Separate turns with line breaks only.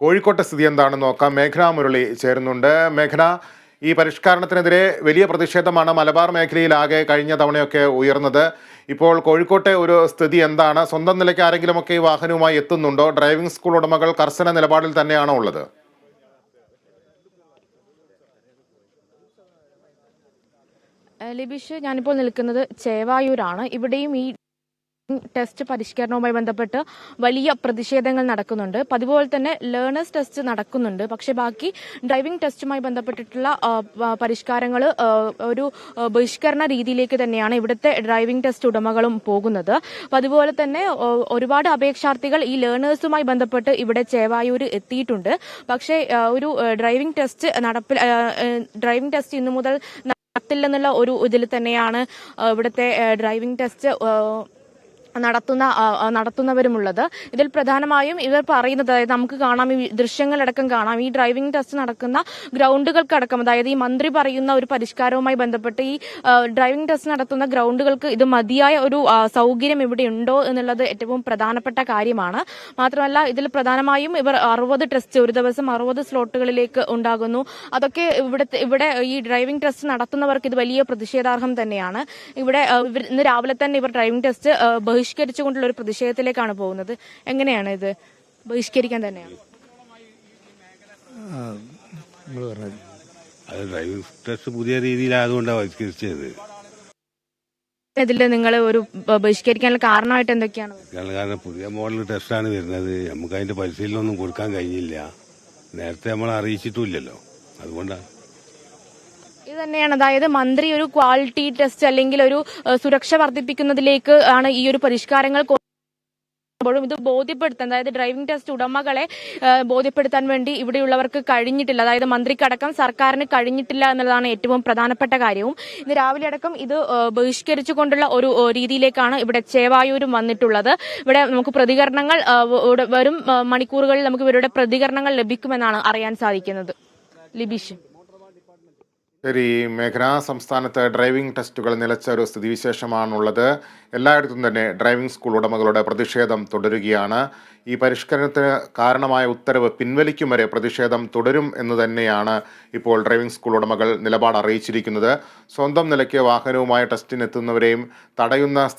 കോഴിക്കോട്ടെ സ്ഥിതി എന്താണെന്ന് നോക്കാം. മേഘന മുരളി ചേരുന്നുണ്ട്. മേഘന ഈ പരിഷ്കരണത്തിനെതിരെ വലിയ പ്രതിഷേധമാണ് മലബാർ മേഖലയിലാകെ കഴിഞ്ഞ തവണയൊക്കെ ഉയർന്നത്. ഇപ്പോൾ കോഴിക്കോട്ടെ ഒരു സ്ഥിതി എന്താണ്? സ്വന്തം നിലയ്ക്ക് ആരെങ്കിലുമൊക്കെ ഈ വാഹനവുമായി എത്തുന്നുണ്ടോ? ഡ്രൈവിംഗ് സ്കൂൾ ഉടമകൾ കർശന നിലപാടിൽ തന്നെയാണോ ഉള്ളത്?
ലിബിഷ് ഞാനിപ്പോൾ നിൽക്കുന്നത് ചേവായൂരാണ്. ഇവിടെയും ഈ ടെസ്റ്റ് പരിഷ്കരണവുമായി ബന്ധപ്പെട്ട് വലിയ പ്രതിഷേധങ്ങൾ നടക്കുന്നുണ്ട്. അതുപോലെ തന്നെ ലേണേഴ്സ് ടെസ്റ്റ് നടക്കുന്നുണ്ട്. പക്ഷെ ബാക്കി ഡ്രൈവിംഗ് ടെസ്റ്റുമായി ബന്ധപ്പെട്ടിട്ടുള്ള പരിഷ്കാരങ്ങൾ ഒരു ബഹിഷ്കരണ രീതിയിലേക്ക് തന്നെയാണ് ഇവിടുത്തെ ഡ്രൈവിംഗ് ടെസ്റ്റ് ഉടമകളും പോകുന്നത്. അതുപോലെ തന്നെ ഒരുപാട് അപേക്ഷാർത്ഥികൾ ഈ ലേണേഴ്സുമായി ബന്ധപ്പെട്ട് ഇവിടെ ചേവായൂർ എത്തിയിട്ടുണ്ട്. പക്ഷേ ഒരു ഡ്രൈവിംഗ് ടെസ്റ്റ് നടപ്പിൽ ഡ്രൈവിംഗ് ടെസ്റ്റ് ഇന്നു മുതൽ നടത്തില്ലെന്നുള്ള ഒരു ഇതിൽ തന്നെയാണ് ഇവിടുത്തെ ഡ്രൈവിംഗ് ടെസ്റ്റ് നടത്തുന്ന നടത്തുന്നവരുമുള്ളത്. ഇതിൽ പ്രധാനമായും ഇവർ പറയുന്നത് അതായത് നമുക്ക് കാണാം ഈ ദൃശ്യങ്ങളടക്കം കാണാം. ഈ ഡ്രൈവിംഗ് ടെസ്റ്റ് നടക്കുന്ന ഗ്രൗണ്ടുകൾക്കടക്കം അതായത് ഈ മന്ത്രി പറയുന്ന ഒരു പരിഷ്കാരവുമായി ബന്ധപ്പെട്ട് ഈ ഡ്രൈവിംഗ് ടെസ്റ്റ് നടത്തുന്ന ഗ്രൗണ്ടുകൾക്ക് ഇത് മതിയായ ഒരു സൗകര്യം ഇവിടെ ഉണ്ടോ എന്നുള്ളത് ഏറ്റവും പ്രധാനപ്പെട്ട കാര്യമാണ്. മാത്രമല്ല ഇതിൽ പ്രധാനമായും ഇവർ അറുപത് ടെസ്റ്റ് ഒരു ദിവസം അറുപത് സ്ലോട്ടുകളിലേക്ക് ഉണ്ടാകുന്നു. അതൊക്കെ ഇവിടെ ഇവിടെ ഈ ഡ്രൈവിംഗ് ടെസ്റ്റ് നടത്തുന്നവർക്ക് ഇത് വലിയ പ്രതിഷേധാർഹം തന്നെയാണ്. ഇവിടെ ഇന്ന് രാവിലെ തന്നെ ഇവർ ഡ്രൈവിംഗ് ടെസ്റ്റ് ആ, ബഹിഷ്കരിച്ചുകൊണ്ടുള്ള ഒരു പ്രതിഷേധത്തിലേക്കാണ് പോകുന്നത്. എങ്ങനെയാണ് ഇത് ബഹിഷ്കരിക്കാൻ തന്നെയാണ്?
അത് ഡ്രൈവിംഗ് ടെസ്റ്റ് പുതിയ രീതിയിലായതുകൊണ്ടാണ്
ഇതിൽ നിങ്ങൾ ഒരു ബഹിഷ്കരിക്കാനുള്ള കാരണമായിട്ട് എന്തൊക്കെയാണ്?
കാരണം കാരണം പുതിയ മോഡൽ ടെസ്റ്റ് ആണ് വരുന്നത്. നമുക്ക് അതിന്റെ പരിശീലനം ഒന്നും കൊടുക്കാൻ കഴിഞ്ഞില്ല. നേരത്തെ നമ്മൾ അറിയിച്ചിട്ടില്ലല്ലോ അതുകൊണ്ടാണ്
ഇത് തന്നെയാണ് അതായത് മന്ത്രി ഒരു ക്വാളിറ്റി ടെസ്റ്റ് അല്ലെങ്കിൽ ഒരു സുരക്ഷ വർദ്ധിപ്പിക്കുന്നതിലേക്ക് ആണ് ഈ ഒരു പരിഷ്കാരങ്ങൾ ഇത് ബോധ്യപ്പെടുത്താൻ അതായത് ഡ്രൈവിംഗ് ടെസ്റ്റ് ഉടമകളെ ബോധ്യപ്പെടുത്താൻ വേണ്ടി ഇവിടെയുള്ളവർക്ക് കഴിഞ്ഞിട്ടില്ല. അതായത് മന്ത്രിക്കടക്കം സർക്കാരിന് കഴിഞ്ഞിട്ടില്ല എന്നുള്ളതാണ് ഏറ്റവും പ്രധാനപ്പെട്ട കാര്യവും. ഇന്ന് രാവിലെ അടക്കം ഇത് ബഹിഷ്കരിച്ചുകൊണ്ടുള്ള ഒരു രീതിയിലേക്കാണ് ഇവിടെ ചേവായൂരും വന്നിട്ടുള്ളത്. ഇവിടെ നമുക്ക് പ്രതികരണങ്ങൾ വരും മണിക്കൂറുകളിൽ നമുക്ക് ഇവരുടെ പ്രതികരണങ്ങൾ ലഭിക്കുമെന്നാണ് അറിയാൻ സാധിക്കുന്നത്. ലിബീഷ്.
ശരി മേഘന സംസ്ഥാനത്ത് ഡ്രൈവിംഗ് ടെസ്റ്റുകൾ നിലച്ച ഒരു സ്ഥിതിവിശേഷമാണുള്ളത്. എല്ലായിടത്തും തന്നെ ഡ്രൈവിംഗ് സ്കൂൾ ഉടമകളുടെ പ്രതിഷേധം തുടരുകയാണ്. ഈ പരിഷ്കരണത്തിന് കാരണമായ ഉത്തരവ് പിൻവലിക്കും വരെ പ്രതിഷേധം തുടരും എന്ന് തന്നെയാണ് ഇപ്പോൾ ഡ്രൈവിംഗ് സ്കൂൾ ഉടമകൾ നിലപാട് അറിയിച്ചിരിക്കുന്നത്. സ്വന്തം നിലയ്ക്ക് വാഹനവുമായി ടെസ്റ്റിനെത്തുന്നവരെയും തടയുന്ന